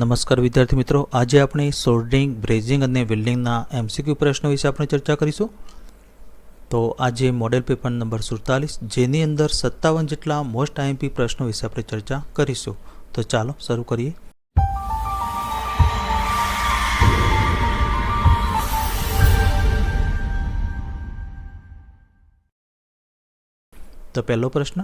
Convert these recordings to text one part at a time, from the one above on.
નમસ્કાર વિદ્યાર્થી મિત્રો. આજે આપણે સોલ્ડરિંગ, બ્રેઝિંગ અને વેલ્ડિંગના એમસીક્યુ પ્રશ્નો વિશે આપણે ચર્ચા કરીશું. તો આજે મોડેલ પેપર નંબર સુડતાલીસ, જેની અંદર સત્તાવન જેટલા મોસ્ટ આઈએમપી પ્રશ્નો વિશે આપણે ચર્ચા કરીશું. તો ચાલો શરૂ કરીએ. તો પહેલો પ્રશ્ન,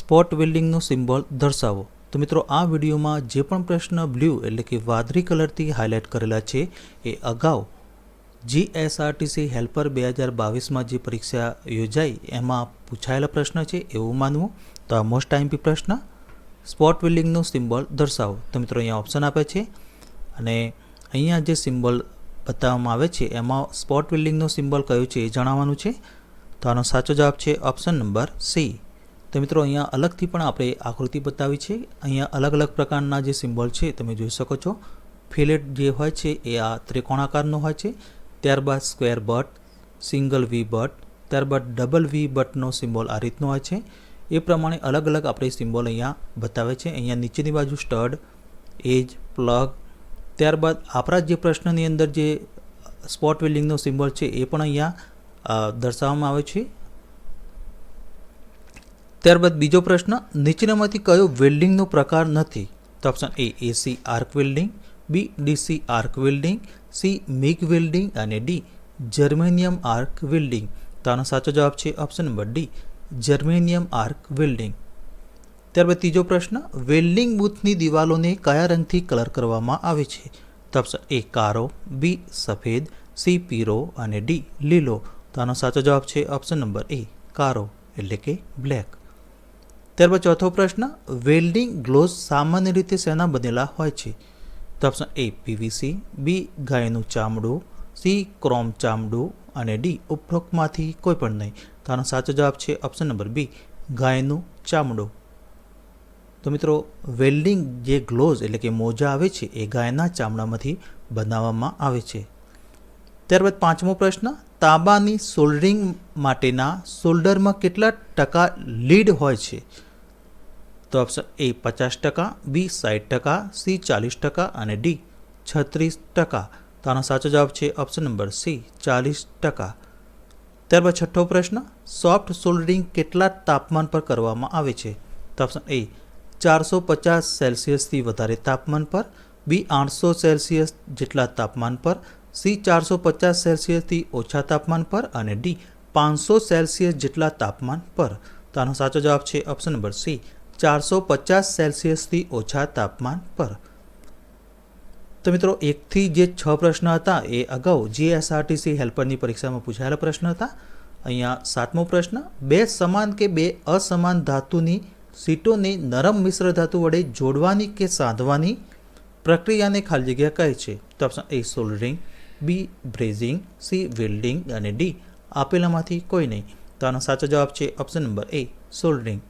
સ્પોટ વેલ્ડિંગનું સિમ્બોલ દર્શાવો. તો મિત્રો, આ વિડીયોમાં જે પણ પ્રશ્ન બ્લુ એટલે કે વાદળી કલરથી હાઇલાઇટ કરેલા છે, એ અગાઉ જીએસઆરટીસી હેલ્પર બે હજાર બાવીસમાં જે પરીક્ષા યોજાઈ, એમાં પૂછાયેલા પ્રશ્ન છે, એવું માનવું. તો આ મોસ્ટ ટાઈમપી પ્રશ્ન સ્પોટ વેલ્ડિંગનો સિમ્બોલ દર્શાવો. તો મિત્રો, અહીંયા ઓપ્શન આપે છે, અને અહીંયા જે સિમ્બોલ બતાવવામાં આવે છે, એમાં સ્પોટ વેલ્ડિંગનો સિમ્બોલ કયો છે એ જણાવવાનું છે. તો આનો સાચો જવાબ છે ઓપ્શન નંબર સી તો મિત્રો, અહીંયા અલગથી પણ આપણે આકૃતિ બતાવી છે. અહીંયા અલગ અલગ પ્રકારના જે સિમ્બોલ છે, તમે જોઈ શકો છો. ફિલેટ જે હોય છે, એ આ ત્રિકોણાકારનો હોય છે. ત્યારબાદ square butt, single V butt, ત્યારબાદ ડબલ વી બટનો સિમ્બોલ આ રીતનો હોય છે. એ પ્રમાણે અલગ અલગ આપણે સિમ્બોલ અહીંયા બતાવે છે. અહીંયા નીચેની બાજુ સ્ટડ, એજ, પ્લગ, ત્યારબાદ આપણા જે પ્રશ્નની અંદર જે સ્પોટ વેલ્ડિંગનો સિમ્બોલ છે, એ પણ અહીંયા દર્શાવવામાં આવે છે. ત્યારબાદ બીજો પ્રશ્ન, નીચેનામાંથી કયો વેલ્ડિંગનો પ્રકાર નથી? તો option A AC arc welding B DC arc welding C MIG welding અને ડી જર્મેનિયમ આર્ક વેલ્ડિંગ તો આનો સાચો જવાબ છે option number D germanium arc welding ત્યારબાદ ત્રીજો પ્રશ્ન વેલ્ડિંગ બૂથની દિવાલોને કયા રંગથી કલર કરવામાં આવે છે? તો ઓપ્શન એ કારો બી સફેદ સી પીરો અને ડી લીલો. તો આનો સાચો જવાબ છે ઓપ્શન નંબર એ કારો એટલે કે બ્લેક ત્યારબાદ ચોથો પ્રશ્ન વેલ્ડિંગ ગ્લોવ્સ સામાન્ય રીતે શેના બનેલા હોય છે? તો ઓપ્શન એ પીવીસી બી ગાયનું ચામડું સી ક્રોમ ચામડું અને ડી ઉપરોક્તમાંથી કોઈ પણ નહીં. તો આનો સાચો જવાબ છે ઓપ્શન નંબર બી ગાયનું ચામડું. તો મિત્રો વેલ્ડિંગ જે ગ્લોવ્સ એટલે કે મોજા આવે છે, એ ગાયના ચામડામાંથી બનાવવામાં આવે છે. ત્યારબાદ પાંચમો પ્રશ્ન, તાંબાની સોલ્ડરિંગ માટેના સોલ્ડરમાં કેટલા ટકા લીડ હોય છે? તો ઓપ્શન એ પચાસ ટકા, બી સાઠ ટકા, સી ચાલીસ ટકા અને ડી છત્રીસ ટકા. તો આનો સાચો જવાબ છે ઓપ્શન નંબર સી ચાલીસ ટકા. ત્યારબાદ છઠ્ઠો પ્રશ્ન સોફ્ટ સોલ્ડરિંગ કેટલા તાપમાન પર કરવામાં આવે છે? તો ઓપ્શન એ ચારસો પચાસ સેલ્સિયસથી વધારે તાપમાન પર, બી આઠસો સેલ્સિયસ જેટલા તાપમાન પર, સી ચારસો પચાસ સેલ્સિયસથી ઓછા તાપમાન પર અને ડી પાંચસો સેલ્સિયસ જેટલા તાપમાન પર. તો આનો સાચો જવાબ છે ઓપ્શન નંબર સી ચારસો પચાસ સેલ્સિયસથી ઓછા તાપમાન પર. તો મિત્રો, એકથી જે છ પ્રશ્ન હતા, એ અગાઉ જીએસઆરટીસી હેલ્પરની પરીક્ષામાં પૂછાયેલા પ્રશ્ન હતા. અહીંયા સાતમો પ્રશ્ન, બે સમાન કે બે અસમાન ધાતુની સીટોને નરમ મિશ્ર ધાતુ વડે જોડવાની કે સાંધવાની પ્રક્રિયાને ખાલી જગ્યા કહે છે? તો option A soldering B brazing C welding અને ડી આપેલામાંથી કોઈ નહીં. તો આનો સાચો જવાબ છે ઓપ્શન નંબર એ સોલ્ડરિંગ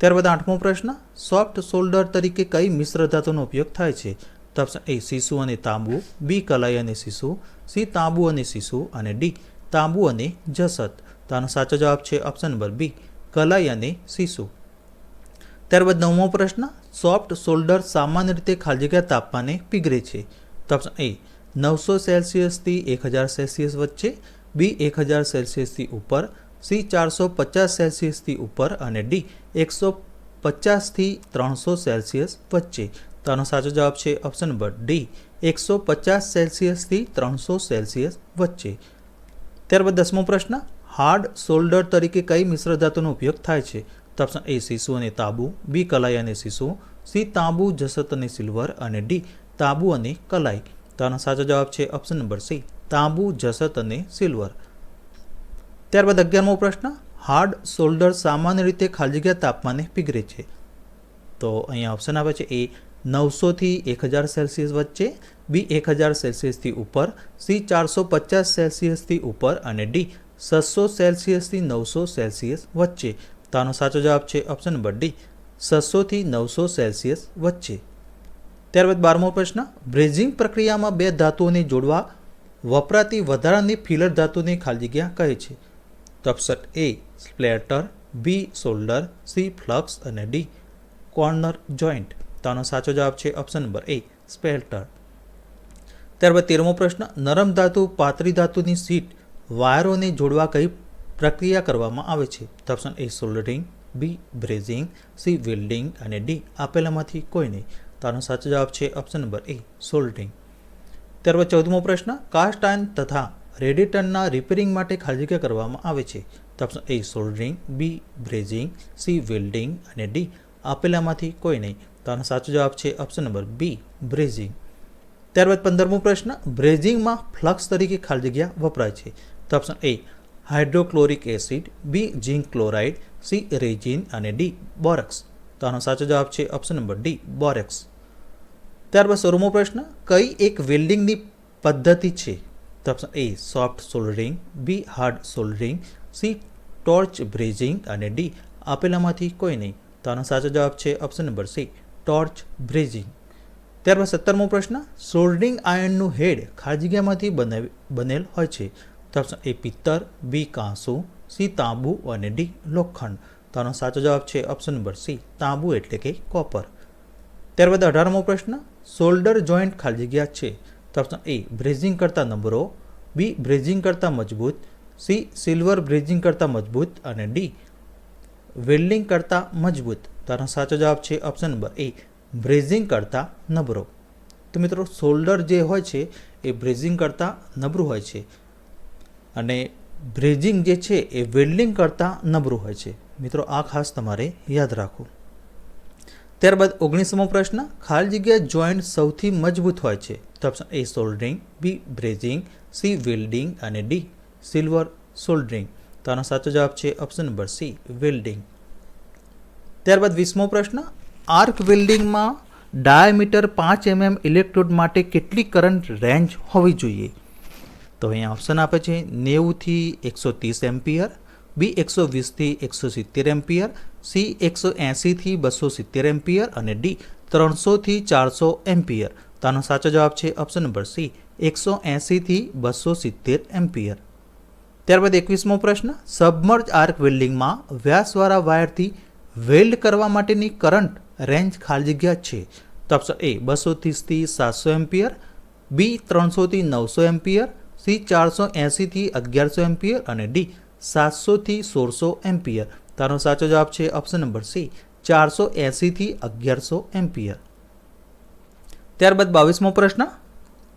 ત્યારબાદ આઠમો પ્રશ્ન સોફ્ટ સોલ્ડર તરીકે કઈ મિશ્ર ધાતુનો ઉપયોગ થાય છે? તો ઓપ્શન એ સીસુ અને તાંબુ બી કલાઈ અને સીસુ સી તાંબુ અને સીસુ અને ડી તાંબુ અને જસત. તો આનો સાચો જવાબ છે ઓપ્શન નંબર બી કલાઈ અને સીસુ ત્યારબાદ નવમો પ્રશ્ન સોફ્ટ સોલ્ડર સામાન્ય રીતે ખાલી જગ્યા તાપમાને પીગળે છે? તો ઓપ્શન એ નવસો સેલ્સિયસથી એક હજાર સેલ્સિયસ વચ્ચે બી એક હજાર સેલ્સિયસથી ઉપર સી ચારસો પચાસ સેલ્સિયસથી ઉપર અને ડી એકસો પચાસથી ત્રણસો સેલ્સિયસ વચ્ચે. તો આનો સાચો જવાબ છે ઓપ્શન નંબર ડી એકસો પચાસ સેલ્સિયસથી ત્રણસો સેલ્સિયસ વચ્ચે. ત્યારબાદ દસમો પ્રશ્ન, હાર્ડ સોલ્ડર તરીકે કઈ મિશ્ર ધાતુનો ઉપયોગ થાય છે? તો ઓપ્શન એ સીસુ અને તાંબુ, બી કલાઈ અને સીસુ સી તાંબુ, જસત અને સિલ્વર અને ડી તાંબુ અને કલાઈ. તો આનો સાચો જવાબ છે ઓપ્શન નંબર સી તાંબુ, જસત અને સિલ્વર. ત્યારબાદ અગિયારમો પ્રશ્ન, હાર્ડ શોલ્ડર સામાન્ય રીતે ખાલી જગ્યા તાપમાને પીગળે છે. તો અહીંયા ઓપ્શન આવે છે એ નવસોથી એક હજાર સેલ્સિયસ વચ્ચે, બી એક હજાર સેલ્સિયસથી ઉપર, સી ચારસો પચાસ સેલ્સિયસથી ઉપર અને ડી છસો સેલ્સિયસથી નવસો સેલ્સિયસ વચ્ચે. તો આનો સાચો જવાબ છે ઓપ્શન નંબર ડી છસોથી નવસો સેલ્સિયસ વચ્ચે. ત્યારબાદ બારમો પ્રશ્ન, બ્રેઝિંગ પ્રક્રિયામાં બે ધાતુઓને જોડવા વપરાતી વધારાની ફિલર ધાતુને ખાલી જગ્યા કહે છે. તો option A splatter B solder C flux અને ડી કોર્નર જોઈન્ટ. તો આનો સાચો જવાબ છે ઓપ્શન નંબર એ સ્પેલ્ટર. ત્યારબાદ તેરમો પ્રશ્ન, નરમ ધાતુ, પાતળી ધાતુની સીટ, વાયરોને જોડવા કઈ પ્રક્રિયા કરવામાં આવે છે? તો option A soldering B brazing C welding અને ડી આપેલામાંથી કોઈ નહીં. તો આનો સાચો જવાબ છે ઓપ્શન નંબર એ સોલ્ડરિંગ. ત્યારબાદ ચૌદમો પ્રશ્ન, કાસ્ટ આયન તથા રેડિટરના રિપેરિંગ માટે ખાલી જગ્યા કરવામાં આવે છે. તો option A soldering, B brazing, C welding અને ડી આપેલામાંથી કોઈ નહીં. તો આનો સાચો જવાબ છે ઓપ્શન નંબર બી, બ્રેઝિંગ. ત્યારબાદ પંદરમો પ્રશ્ન, બ્રેઝિંગમાં ફ્લક્સ તરીકે ખાલી જગ્યા વપરાય છે. તો option A, hydrochloric acid, B zinc chloride, C resin અને ડી બોરેક્સ. તો આનો સાચો જવાબ છે ઓપ્શન નંબર ડી, બોરેક્સ. ત્યારબાદ સોળમો પ્રશ્ન, કઈ એક વેલ્ડિંગની પદ્ધતિ છે? તો option A soft soldering B hard soldering C torch brazing અને ડી આપેલામાંથી કોઈ નહીં. તો આનો સાચો જવાબ છે option number C torch brazing ત્યારબાદ સત્તરમો પ્રશ્ન સોલ્ડરિંગ આયર્નનું હેડ ખાલી જગ્યામાંથી બનાવી, બનેલ હોય છે. તો ઓપ્શન એ પિત્તર બી કાંસુ સી તાંબુ અને ડી લોખંડ. તો આનો સાચો જવાબ છે ઓપ્શન નંબર સી તાંબુ એટલે કે કોપર ત્યારબાદ અઢારમો પ્રશ્ન સોલ્ડર જોઈન્ટ ખાલી જગ્યા છે. તો ઓપ્શન એ બ્રેઝિંગ કરતાં નબળો બી બ્રેઝિંગ કરતાં મજબૂત સી સિલ્વર બ્રેઝિંગ કરતાં મજબૂત અને ડી વેલ્ડિંગ કરતાં મજબૂત. તો આનો સાચો જવાબ છે ઓપ્શન નંબર એ બ્રેઝિંગ કરતાં નબળો તો મિત્રો શોલ્ડર જે હોય છે એ બ્રેઝિંગ કરતાં નબળું હોય છે અને બ્રેઝિંગ જે છે એ વેલ્ડિંગ કરતાં નબળું હોય છે. મિત્રો આ ખાસ તમારે યાદ રાખવું. ત્યારબાદ ઓગણીસમો પ્રશ્ન, ખાલી જગ્યા જોઈન્ટ સૌથી મજબૂત હોય છે. તો option A soldering B brazing C welding અને ડી સિલ્વર સોલ્ડરિંગ તો આનો સાચો જવાબ છે ઓપ્શન નંબર સી વેલ્ડિંગ ત્યારબાદ વીસમો પ્રશ્ન આર્ક વેલ્ડિંગમાં ડાયામીટર પાંચ એમએમ ઇલેક્ટ્રોડ માટે કેટલી કરંટ રેન્જ હોવી જોઈએ? તો અહીંયા ઓપ્શન આપે છે નેવુંથી એકસો ત્રીસ એમ્પિયર બી એકસો વીસથી એકસો સિત્તેર એમ્પિયર સી એકસો એંસીથી બસો સિત્તેર એમ્પિયર અને ડી ત્રણસોથી ચારસો એમ્પિયર તો આનો સાચો જવાબ છે ઓપ્શન નંબર સી એકસો એંસીથી બસો સિત્તેર એમ્પિયર ત્યારબાદ એકવીસમો પ્રશ્ન સબમર્જ આર્ક વેલ્ડિંગમાં વ્યાસવાળા વાયરથી વેલ્ડ કરવા માટેની કરંટ રેન્જ ખાલી જગ્યા છે. તો ઓપ્શન એ બસો ત્રીસથી સાતસો એમ્પિયર બી ત્રણસોથી નવસો એમ્પિયર સી ચારસો એંસીથી અગિયારસો એમ્પિયર અને ડી સાતસોથી સોળસો એમ્પિયર તારો સાચો જવાબ છે ઓપ્શન નંબર સી ચારસો એંસીથી અગિયારસો એમ્પિયર. ત્યારબાદ બાવીસમો પ્રશ્ન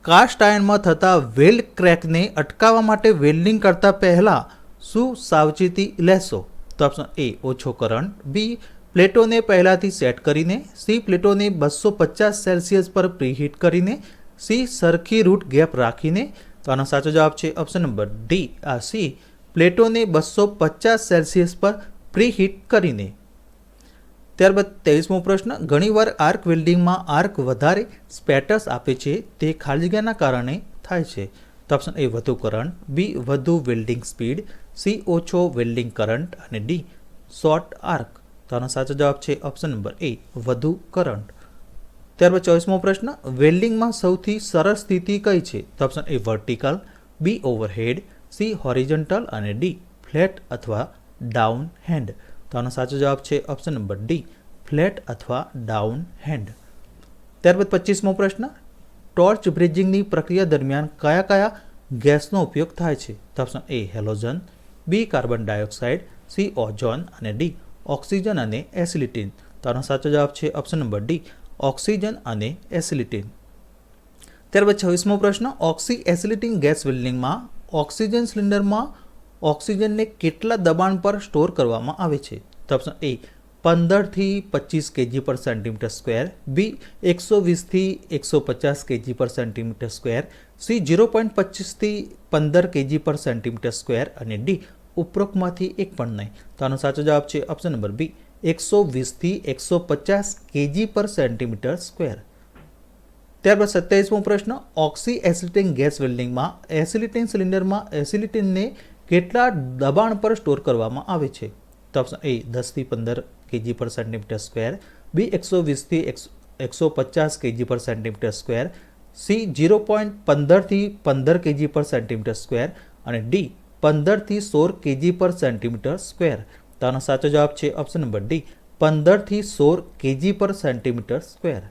કાસ્ટ આયર્નમાં થતા વેલ ક્રેકને અટકાવવા માટે વેલ્ડિંગ કરતા પહેલાં શું સાવચેતી લેશો? તો ઓપ્શન એ ઓછો કરંટ બી પ્લેટોને પહેલાંથી સેટ કરીને. સી પ્લેટોને બસો પચાસ સેલ્સિયસ પર પ્રીહીટ કરીને. સી સરખી રૂટ ગેપ રાખીને. તો આનો સાચો જવાબ છે ઓપ્શન નંબર ડી આ સી પ્લેટોને બસો પચાસ સેલ્સિયસ પર પ્રીહીટ કરીને. ત્યારબાદ ત્રેવીસમો પ્રશ્ન, ઘણીવાર આર્ક વેલ્ડિંગમાં આર્ક વધારે સ્પેટસ આપે છે, તે ખાલી જગ્યાના કારણે થાય છે. તો ઓપ્શન એ, વધુ કરંટ, બી, વધુ વેલ્ડિંગ સ્પીડ, સી, ઓછો વેલ્ડિંગ કરંટ અને ડી, શોર્ટ આર્ક. તો આનો સાચો જવાબ છે ઓપ્શન નંબર એ, વધુ કરંટ. ત્યારબાદ ચોવીસમો પ્રશ્ન, વેલ્ડિંગમાં સૌથી સરળ સ્થિતિ કઈ છે? તો option A, vertical, B, overhead, C horizontal અને ડી, ફ્લેટ અથવા ડાઉન હેન્ડ તો આનો સાચો જવાબ છે ઓપ્શન નંબર ડી ફ્લેટ અથવા ડાઉન હેન્ડ ત્યારબાદ પચીસમો પ્રશ્ન ટોર્ચ બ્રિજિંગની પ્રક્રિયા દરમિયાન કયા કયા ગેસનો ઉપયોગ થાય છે? તો option A halogen B carbon dioxide C ozone અને ડી ઓક્સિજન અને એસિલિટીન તો આનો સાચો જવાબ છે ઓપ્શન નંબર ડી ઓક્સિજન અને એસિલિટીન ત્યારબાદ છવ્વીસમો પ્રશ્ન ઓક્સી એસિલિટીન ગેસ બિલ્ડિંગમાં ઓક્સિજન સિલિન્ડરમાં ઓક્સિજનને કેટલા દબાણ પર સ્ટોર કરવામાં આવે છે? તો ઓપ્શન એ, પંદરથી પચીસ કેજી પર સેન્ટીમીટર સ્ક્વેર, બી, એકસો વીસથી એકસો પચાસ કેજી પર centimetre square, C, zero point પચીસથી પંદર કેજી પર સેન્ટીમીટર સ્ક્વેર અને ડી, ઉપરોક્તમાંથી એક પણ નહીં. તો આનો સાચો જવાબ છે ઓપ્શન નંબર બી, એકસો વીસથી એકસો પચાસ કેજી પર સેન્ટીમીટર સ્ક્વેર. ત્યારબાદ સત્યાવીસમો પ્રશ્ન, ઓક્સી એસિલિટીન ગેસ વેલ્ડિંગમાં એસિલિટીન સિલિન્ડરમાં એસિલિટીનને કેટલા દબાણ પર સ્ટોર કરવામાં આવે છે? તો ઓપ્શન એ દસથી પંદર કેજી પર સેન્ટીમીટર સ્ક્વેર, બી એકસો વીસથી એકસો પચાસ કેજી પર centimetre square, C zero point પંદરથી પંદર કેજી પર સેન્ટીમીટર સ્ક્વેર અને ડી પંદરથી સોળ કેજી પર સેન્ટીમીટર સ્ક્વેર. તો આનો સાચો જવાબ છે ઓપ્શન નંબર ડી પંદરથી સોળ કેજી પર સેન્ટીમીટર સ્ક્વેર.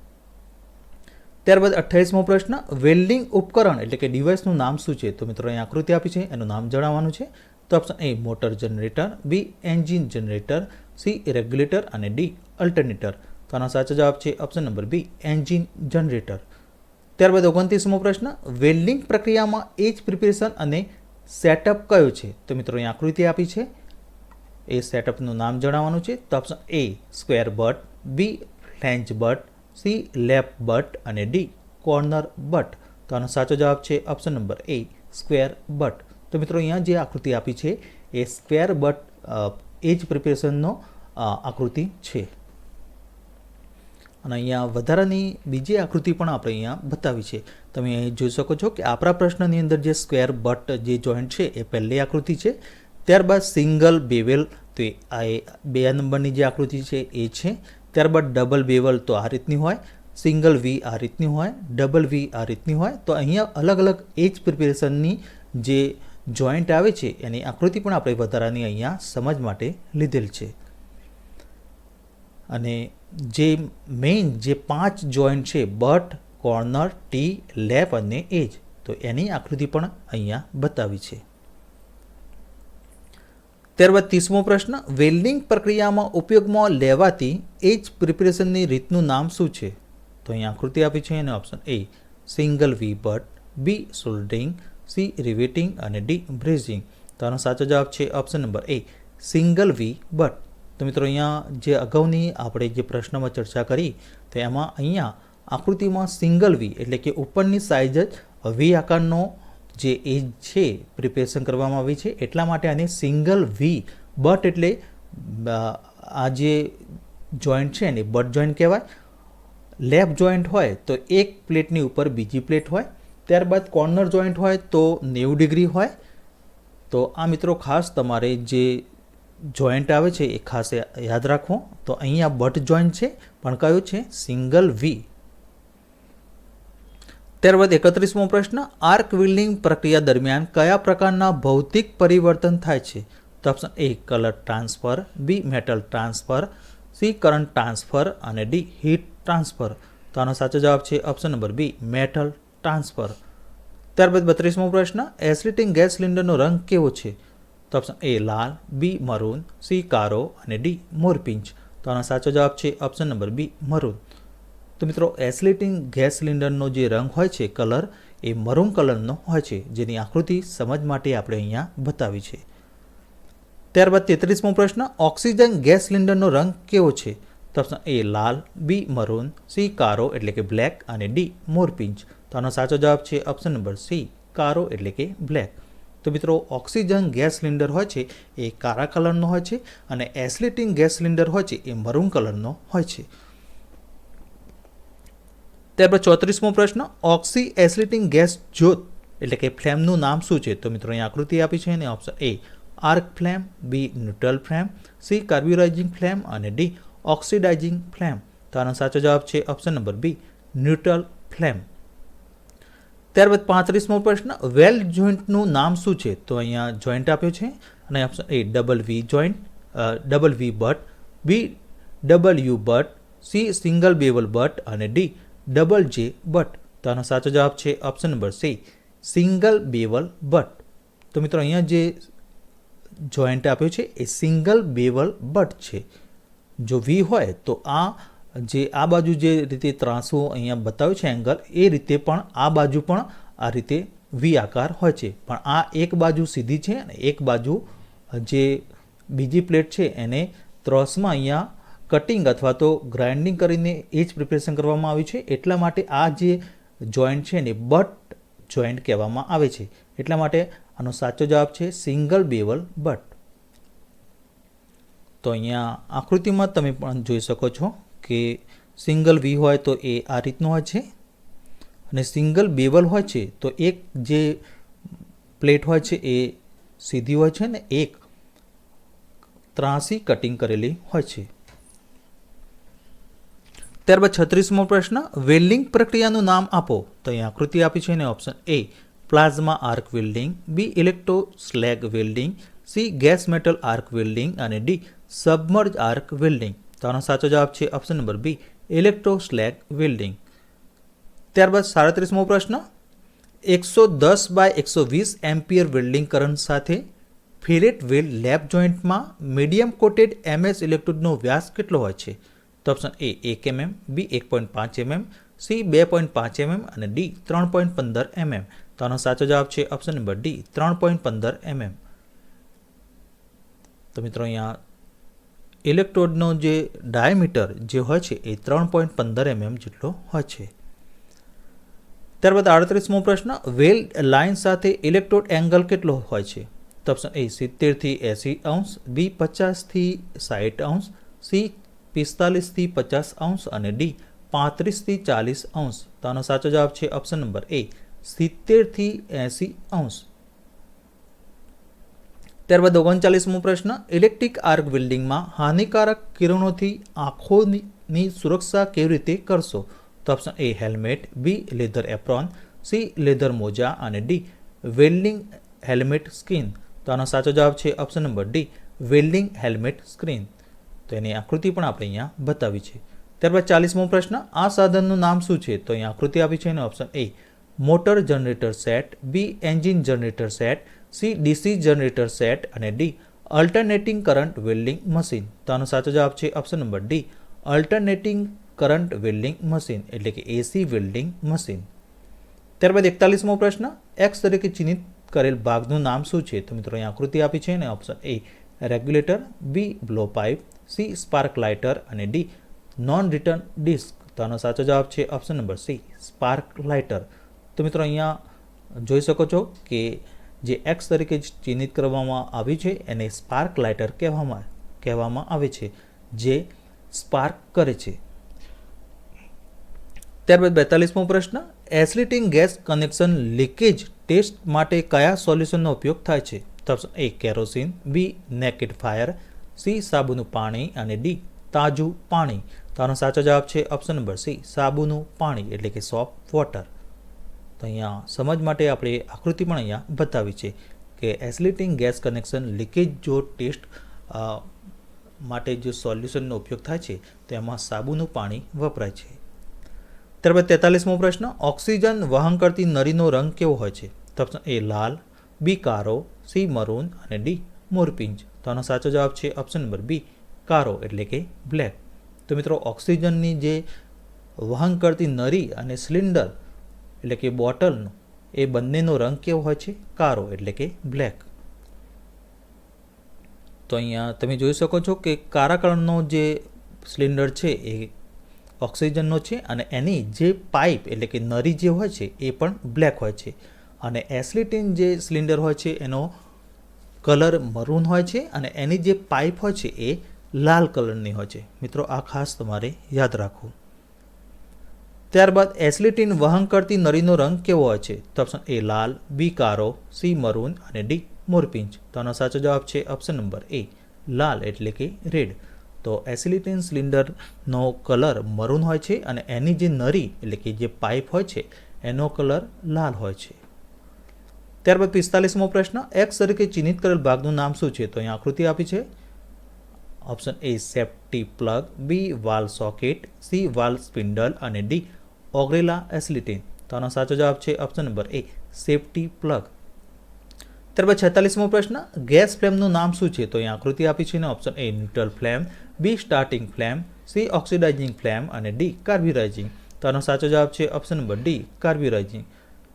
ત્યારબાદ અઠ્યાવીસમો પ્રશ્ન, વેલ્ડિંગ ઉપકરણ એટલે કે ડિવાઇસનું નામ શું છે? તો મિત્રો અહીં આકૃતિ આપી છે, એનું નામ જણાવવાનું છે. તો option A, motor generator B engine generator C regulator અને ડી અલ્ટરનેટર. તો આનો સાચો જવાબ છે option number B engine generator. ત્યારબાદ ઓગણત્રીસમો પ્રશ્ન, વેલ્ડિંગ પ્રક્રિયામાં એજ પ્રિપેરેશન અને સેટઅપ કયો છે? તો મિત્રો અહીં આકૃતિ આપી છે. એ સેટઅપનું નામ જણાવવાનું છે. તો option A, square butt B flange butt C lap butt અને ડી, કોર્નર બટ. તો આનો સાચો જવાબ છે option number A, square butt. તો મિત્રો અહીંયા જે આકૃતિ આપી છે, એ સ્ક્વેર બટ એ જ પ્રિપેરેશનનો આકૃતિ છે. અને અહીંયા વધારાની બીજી આકૃતિ પણ આપણે અહીંયા બતાવી છે. તમે અહીં જોઈ શકો છો કે આપણા પ્રશ્નની અંદર જે સ્ક્વેર બટ જે જોઈન્ટ છે, એ પહેલી આકૃતિ છે. ત્યારબાદ સિંગલ બેવેલ, તો આ બે નંબરની જે આકૃતિ છે, એ છે. ત્યારબાદ ડબલ બેવલ તો આ રીતની હોય સિંગલ વી આ રીતની હોય ડબલ વી આ રીતની હોય, તો અહીંયા અલગ અલગ એજ પ્રિપેરેશનની જે જોઈન્ટ આવે છે, એની આકૃતિ પણ આપણે વધારાની અહીંયા સમજ માટે લીધેલ છે. અને જે મેઇન જે પાંચ જોઈન્ટ છે બટ કોર્નર ટી લેપ અને એજ તો એની આકૃતિ પણ અહીંયા બતાવી છે. ત્યારબાદ ત્રીસમો પ્રશ્ન, વેલ્ડિંગ પ્રક્રિયામાં ઉપયોગમાં લેવાતી એ જ પ્રિપેરેશનની રીતનું નામ શું છે? તો અહીં આકૃતિ આપી છે અને option A single V butt B soldering C riveting અને ડી બ્રેઝિંગ તો આનો સાચો જવાબ છે option number A single V butt તો મિત્રો, અહીંયા જે અગાઉની આપણે જે પ્રશ્નમાં ચર્ચા કરી, તો એમાં અહીંયા આકૃતિમાં સિંગલ વી એટલે કે ઉપરની સાઇઝ જ વી આકારનો જે એ છે પ્રિપેરેશન કરવામાં આવી છે, એટલા માટે આને સિંગલ વી બટ એટલે આ જે જોઈન્ટ છે ને બટ જોઈન્ટ કહેવાય લેફ્ટ જોઈન્ટ હોય તો એક પ્લેટની ઉપર બીજી પ્લેટ હોય, ત્યારબાદ કોર્નર જોઈન્ટ હોય તો નેવું ડિગ્રી હોય. તો આ મિત્રો ખાસ તમારે જે જોઈન્ટ આવે છે એ ખાસ યાદ રાખવો તો અહીંયા બટ જોઈન્ટ છે, પણ કયો છે? સિંગલ વી ત્યારબાદ એકત્રીસમો પ્રશ્ન, આર્ક વિલ્ડિંગ પ્રક્રિયા દરમિયાન કયા પ્રકારના ભૌતિક પરિવર્તન થાય છે? તો option A colour transfer B metal transfer C current transfer અને ડી હીટ ટ્રાન્સફર તો આનો સાચો જવાબ છે option number B metal transfer ત્યારબાદ બત્રીસમો પ્રશ્ન એસિડિટિંગ ગેસ સિલિન્ડરનો રંગ કેવો છે? તો ઓપ્શન એ લાલ બી મરૂન સી કારો અને ડી મોરપિંચ. તો આનો સાચો જવાબ છે ઓપ્શન નંબર બી મરૂન તો મિત્રો, એસિલેટિંગ ગેસ સિલિન્ડરનો જે રંગ હોય છે, કલર, એ મરૂન કલરનો હોય છે, જેની આકૃતિ સમજ માટે આપણે અહીંયા બતાવી છે. ત્યારબાદ તેત્રીસમો પ્રશ્ન, ઓક્સિજન ગેસ સિલિન્ડરનો રંગ કેવો છે? તો એ લાલ, બી મરૂન, સી કારો, એટલે કે બ્લેક, અને ડી મોરપિંચ. તો આનો સાચો જવાબ છે ઓપ્શન નંબર સી, કારો, એટલે કે બ્લેક. તો મિત્રો, ઓક્સિજન ગેસ સિલિન્ડર હોય છે, એ કાળા કલરનો હોય છે, અને એસિલેટિંગ ગેસ સિલિન્ડર હોય છે, એ મરૂન કલરનો હોય છે. ત્યારબાદ ચોત્રીસમો પ્રશ્ન ઓક્સી એસિલિટિંગ ગેસ જ્યોત એટલે કે ફ્લેમનું નામ શું છે? તો મિત્રો, અહીં આકૃતિ આપી છે અને option A arc flame B neutral flame C carburising flame અને ડી ઓક્સિડાઇઝિંગ ફ્લેમ. તો આનો સાચો જવાબ છે option number B neutral flame. ત્યારબાદ પાંત્રીસમો પ્રશ્ન, વેલ જોઈન્ટનું નામ શું છે? તો અહીંયા જોઈન્ટ આપ્યો છે અને option A double V joint double V butt B double U butt C single bevel butt અને ડી ડબલ જે, બટ. તો આનો સાચો જવાબ છે option number C single bevel butt તો મિત્રો અહીંયા જે જોઈન્ટ આપ્યો છે એ સિંગલ બેવલ બટ છે. જો વી હોય તો આ જે, આ બાજુ જે રીતે ત્રાંસુ અહીંયા બતાવ્યું છે એંગલ એ રીતે પણ આ બાજુ પણ આ રીતે વી આકાર હોય છે. પણ આ એક બાજુ સીધી છે અને એક બાજુ જે બીજી પ્લેટ છે એને ત્રસમાં અહીંયા કટિંગ અથવા તો ગ્રાઇન્ડિંગ કરીને એ જ પ્રિપેરેશન કરવામાં આવ્યું છે. એટલા માટે આ જે જોઈન્ટ છે ને બટ જોઈન્ટ કહેવામાં આવે છે. એટલા માટે આનો સાચો જવાબ છે સિંગલ બેવલ બટ તો અહીંયા આકૃતિમાં તમે પણ જોઈ શકો છો કે સિંગલ વી હોય તો એ આ રીતનું હોય છે અને સિંગલ બેવલ હોય છે તો એક જે પ્લેટ હોય છે એ સીધી હોય છે ને એક ત્રાસી કટિંગ કરેલી હોય છે. ત્યારબાદ છત્રીસમો પ્રશ્ન વેલ્ડિંગ પ્રક્રિયાનું નામ આપો. તો અહીં આકૃતિ આપી છે ને option A plasma arc welding B electroslag welding C gas metal arc welding અને ડી સબમર્જ આર્ક વેલ્ડિંગ તો આનો સાચો જવાબ છે option number B electroslag welding ત્યારબાદ સાડત્રીસમો પ્રશ્ન, એકસો દસ બાય એકસો વીસ એમ્પિયર વેલ્ડિંગ કરંટ સાથે ફિલેટ વેલ્ડ લેબ જોઈન્ટમાં મીડિયમ કોટેડ એમએસ ઇલેક્ટ્રોડનો વ્યાસ કેટલો હોય છે? તો ઓપ્શન એ એક એમએમ બી એક પોઈન્ટ પાંચ એમએમ સી બે પોઈન્ટ પાંચ એમએમ અને ડી ત્રણ પોઈન્ટ પંદર એમએમ તો આનો સાચો જવાબ છે ઓપ્શન નંબર ડી ત્રણ પોઈન્ટ પંદર એમએમ તો મિત્રો અહીંયા ઇલેક્ટ્રોડનો જે ડાયામીટર જે હોય છે એ ત્રણ પોઈન્ટ પંદર એમએમ જેટલો હોય છે. ત્યારબાદ આડત્રીસમો પ્રશ્ન, વેલ લાઇન સાથે ઇલેક્ટ્રોડ એંગલ કેટલો હોય છે? તો ઓપ્શન એ સિત્તેરથી એંસી અંશ બી પચાસથી સાઠ અંશ સી પિસ્તાલીસથી પચાસ અંશ અને ડી પાંત્રીસથી ચાલીસ અંશ. તો આનો સાચો જવાબ છે ઓપ્શન નંબર એ સિત્તેરથી એંસી અંશ. ત્યારબાદ ઓગણચાલીસમો પ્રશ્ન, ઇલેક્ટ્રિક આર્ક બિલ્ડિંગમાં હાનિકારક કિરણોથી આંખોની સુરક્ષા કેવી રીતે કરશો? તો option A helmet. B leather apron. C leather મોજા. અને ડી વેલ્ડિંગ હેલ્મેટ સ્ક્રીન. તો આનો સાચો જવાબ છે option number D welding helmet screen. તો એની આકૃતિ પણ આપણે અહીંયા બતાવી છે. ત્યારબાદ ચાલીસમો પ્રશ્ન, આ સાધનનું નામ શું છે? તો અહીંયા આકૃતિ આપી છે અને option A motor generator set B engine generator set C DC generator set અને D alternating current welding machine તો આનો સાચો જવાબ છે option number D alternating current welding machine એટલે કે એસી વેલ્ડિંગ મશીન ત્યારબાદ એકતાલીસમો પ્રશ્ન એક્સ તરીકે ચિહ્નિત કરેલ ભાગનું નામ શું છે? તો મિત્રો અહીં આકૃતિ આપી છે ને option A regulator B blow pipe C spark lighter અને ડી નોન રિટર્ન ડિસ્ક. તો આનો સાચો જવાબ છે option number C spark lighter. તો મિત્રો અહીંયા જોઈ શકો છો કે જે એક્સ તરીકે ચિહ્નિત કરવામાં આવી છે, એને સ્પાર્ક લાઇટર કહેવામાં કહેવામાં આવે છે, જે સ્પાર્ક કરે છે. ત્યારબાદ બેતાલીસમો પ્રશ્ન એસલિટિંગ ગેસ કનેક્શન લીકેજ ટેસ્ટ માટે કયા સોલ્યુશનનો ઉપયોગ થાય છે? તો option A kerosene B naked fire C, સાબુનું પાણી અને ડી, તાજું પાણી. તો આનો સાચો જવાબ છે ઓપ્શન નંબર સી, સાબુનું પાણી, એટલે કે સોફ્ટ વોટર તો અહીંયા સમજ માટે આપણે આકૃતિ પણ અહીંયા બતાવી છે કે એસલિટિંગ ગેસ કનેક્શન લીકેજ જો ટેસ્ટ માટે જે સોલ્યુશનનો ઉપયોગ થાય છે તેમાં સાબુનું પાણી વપરાય છે. ત્યારબાદ તેતાલીસમો પ્રશ્ન, ઓક્સિજન વહન કરતી નળીનો રંગ કેવો હોય છે? તો એ લાલ, બી કારો સી મરૂન અને ડી મોરપિંચ તો આનો સાચો જવાબ છે ઓપ્શન નંબર બી કારો એટલે કે બ્લેક તો મિત્રો, ઓક્સિજનની જે વહન કરતી નરી અને સિલિન્ડર એટલે કે બોટલનો, એ બંનેનો રંગ કેવો હોય છે? કારો એટલે કે બ્લેક તો અહીંયા તમે જોઈ શકો છો કે કારા કલરનો જે સિલિન્ડર છે, એ ઓક્સિજનનો છે અને એની જે પાઇપ એટલે કે નરી જે હોય છે, એ પણ બ્લેક હોય છે. અને એસ્લિટીન જે સિલિન્ડર હોય છે, એનો કલર મરૂન હોય છે અને એની જે પાઇપ હોય છે એ લાલ કલરની હોય છે. મિત્રો, આ ખાસ તમારે યાદ રાખવું. ત્યારબાદ એસ્લિટીન વહન કરતી નળીનો રંગ કેવો હોય છે? તો ઓપ્શન એ લાલ બી કારો સી મરૂન અને ડી મોરપિંચ. તો આનો સાચો જવાબ છે ઓપ્શન નંબર એ લાલ એટલે કે રેડ. તો એસિલિટીન સિલિન્ડરનો કલર મરૂન હોય છે અને એની જે નરી એટલે કે જે પાઇપ હોય છે, એનો કલર લાલ હોય છે. ત્યારબાદ પિસ્તાલીસમો પ્રશ્ન એક્સ તરીકે ચિહ્નિત કરેલ ભાગનું નામ શું છે? તો અહીંયા આકૃતિ આપી છે. Option A safety plug B valve socket C valve spindle અને ડી ઓગ્રેલા એસલિટીન તો આનો સાચો જવાબ છે option number A safety plug ત્યારબાદ છેતાલીસમો પ્રશ્ન ગેસ ફ્લેમનું નામ શું છે? તો અહીંયા આકૃતિ આપી છે ને option A neutral flame B starting flame C oxidising flame અને ડી કાર્બ્યુરાઇઝિંગ તો આનો સાચો જવાબ છે ઓપ્શન નંબર ડી કાર્બ્યુરાઇઝિંગ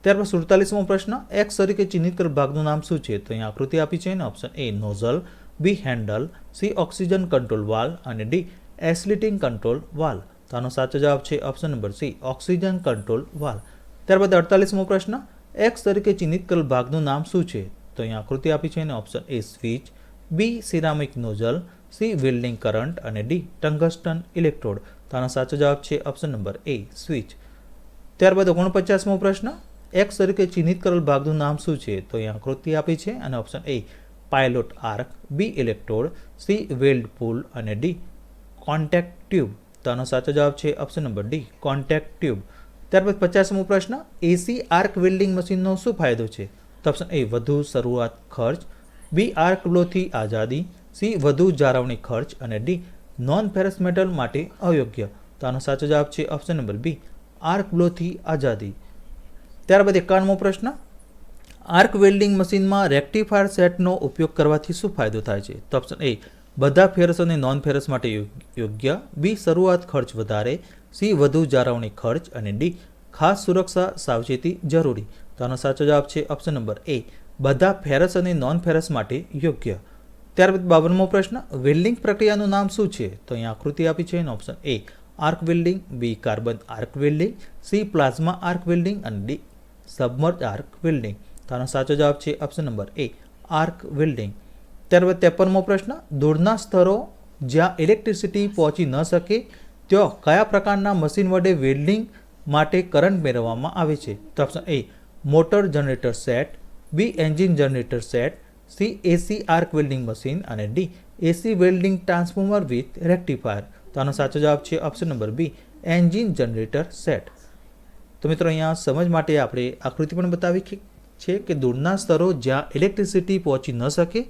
ત્યારબાદ સુડતાલીસમો પ્રશ્ન એક્સ તરીકે ચિહ્નિત કરેલ ભાગનું નામ શું છે? તો અહીં આકૃતિ આપી છે ને option A nozzle B handle C oxygen control valve અને ડી એસ્લિટિંગ કંટ્રોલ વાલ તો આનો સાચો જવાબ છે option number C oxygen control valve ત્યારબાદ અડતાલીસમો પ્રશ્ન એક્સ તરીકે ચિહ્નિત કરેલ ભાગનું નામ શું છે? તો અહીં આકૃતિ આપી છે ને option A switch B ceramic nozzle C welding current અને ડી ટંગસ્ટન ઇલેક્ટ્રોડ તો આનો સાચો જવાબ છે ઓપ્શન નંબર એ સ્વિચ ત્યારબાદ ઓગણપચાસમો પ્રશ્ન એક્સ તરીકે ચિહ્નિત કરેલ ભાગનું નામ શું છે? તો અહીં આકૃતિ આપી છે અને option A pilot arc B electrode C weld pool અને ડી કોન્ટેક્ટ ટ્યુબ તો આનો સાચો જવાબ છે option number D contact tube ત્યારબાદ પચાસમો પ્રશ્ન એસી આર્ક વેલ્ડિંગ મશીનનો શું ફાયદો છે? તો ઓપ્શન એ વધુ શરૂઆત ખર્ચ. બી આર્ક લોથી આઝાદી. સી વધુ જાળવણી ખર્ચ. અને ડી નોન ફેરસ મેટલ માટે અયોગ્ય. તો આનો સાચો જવાબ છે ઓપ્શન નંબર બી આર્ક બ્લોથી આઝાદી. ત્યારબાદ એકાવનમો પ્રશ્ન. આર્ક વેલ્ડિંગ મશીનમાં રેક્ટિફાયર સેટનો ઉપયોગ કરવાથી શું ફાયદો થાય છે? તો ઓપ્શન એ બધા ફેરસ અને નોન ફેરસ માટે યોગ્ય. બી શરૂઆત ખર્ચ વધારે. સી વધુ જાળવણી ખર્ચ. અને ડી ખાસ સુરક્ષા, સાવચેતી જરૂરી. તો આનો સાચો જવાબ છે ઓપ્શન નંબર એ બધા ફેરસ અને નોન ફેરસ માટે યોગ્ય. ત્યારબાદ બાવનમો પ્રશ્ન, વેલ્ડિંગ પ્રક્રિયાનું નામ શું છે? તો અહીંયા આકૃતિ આપી છે એનો option A arc welding. B carbon arc welding. C plasma arc welding. અને ડી સબમર્જ આર્ક વેલ્ડિંગ તો આનો સાચો જવાબ છે option number A arc welding ત્યારબાદ ત્રેપનમો પ્રશ્ન, દૂરના સ્તરો જ્યાં ઇલેક્ટ્રિસિટી પહોંચી ન શકે, ત્યાં કયા પ્રકારના મશીન વડે વેલ્ડિંગ માટે કરંટ મેળવવામાં આવે છે? તો option A motor generator set B engine generator set C AC arc welding machine અને D AC welding transformer with rectifier તો આનો સાચો જવાબ છે option number B engine generator set તો મિત્રો અહીંયા સમજ માટે આપણે આકૃતિ પણ બતાવી છે કે દૂરના સ્તરો જ્યાં ઇલેક્ટ્રિસિટી પહોંચી ન શકે,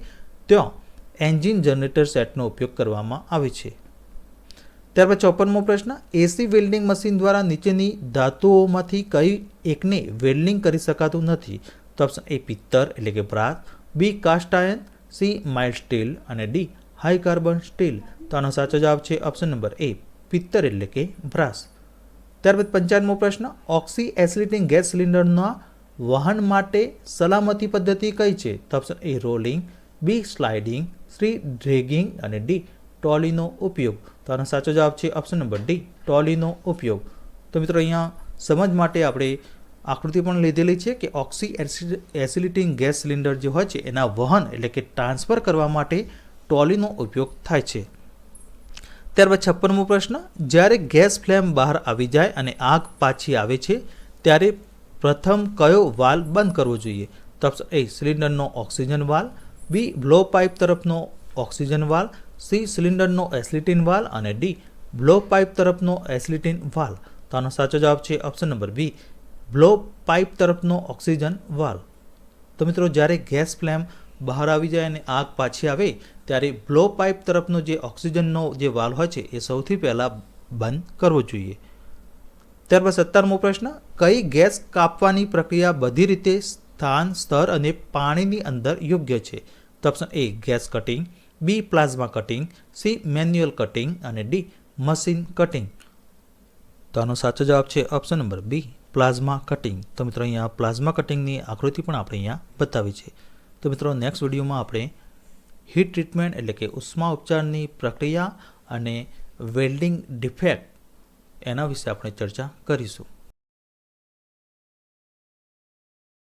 ત્યાં એન્જિન જનરેટર સેટનો ઉપયોગ કરવામાં આવે છે. ત્યારબાદ ચોપનમો પ્રશ્ન એસી વેલ્ડિંગ મશીન દ્વારા નીચેની ધાતુઓમાંથી કઈ એકને વેલ્ડિંગ કરી શકાતું નથી? તો ઓપ્શન એ પિત્તર એટલે કે brass B cast iron C mild steel અને ડી હાઈ કાર્બન સ્ટીલ તો આનો સાચો જવાબ છે ઓપ્શન નંબર એ પિત્તર એટલે કે બ્રાસ ત્યારબાદ પંચાવનમો પ્રશ્ન, ઓક્સી એસિલિટિંગ ગેસ સિલિન્ડરના વહન માટે સલામતી પદ્ધતિ કઈ છે? તો option A rolling B sliding C dragging અને ડી ટોલીનો ઉપયોગ. તો આનો સાચો જવાબ છે ઓપ્શન નંબર ડી ટોલીનો ઉપયોગ. તો મિત્રો અહીંયા સમજ માટે આપણે આકૃતિ પણ લીધેલી છે કે ઓક્સી એસિલિટિંગ ગેસ સિલિન્ડર જે હોય છે, એના વહન એટલે કે ટ્રાન્સફર કરવા માટે ટોલીનો ઉપયોગ થાય છે. ત્યારબાદ છપ્પનમો પ્રશ્ન, જ્યારે ગેસ ફ્લેમ બહાર આવી જાય અને આગ પાછી આવે છે, ત્યારે પ્રથમ કયો વાલ બંધ કરવો જોઈએ? તો એ, સિલિન્ડરનો oxygen valve B, blow pipe તરફનો ઓક્સિજન વાલ સી, સિલિન્ડરનો એસિલિટીન વાલ અને ડી, બ્લો પાઇપ તરફનો એસિલિટીન વાલ તો આનો સાચો જવાબ છે option number B, blow pipe તરફનો ઓક્સિજન વાલ તો મિત્રો, જ્યારે ગેસ ફ્લેમ બહાર આવી જાય અને આગ પાછી આવે, ત્યારે બ્લો પાઇપ તરફનો જે ઓક્સિજનનો જે વાલ હોય છે, એ સૌથી પહેલાં બંધ કરવો જોઈએ. ત્યારબાદ સત્તરમો પ્રશ્ન, કઈ ગેસ કાપવાની પ્રક્રિયા બધી રીતે સ્થાન, સ્તર અને પાણીની અંદર યોગ્ય છે? તો option A gas cutting B plasma cutting C manual cutting અને ડી મશીન કટિંગ. તો આનો સાચો જવાબ છે option number B plasma cutting. તો મિત્રો, અહીંયા પ્લાઝમા કટિંગની આકૃતિ પણ આપણે અહીંયા બતાવી છે. તો મિત્રો નેક્સ્ટ વિડીયોમાં આપણે હીટ ટ્રીટમેન્ટ એટલે કે ઉષ્મા ઉપચારની પ્રક્રિયા અને વેલ્ડિંગ ડિફેક્ટ એના વિશે આપણે ચર્ચા કરીશું.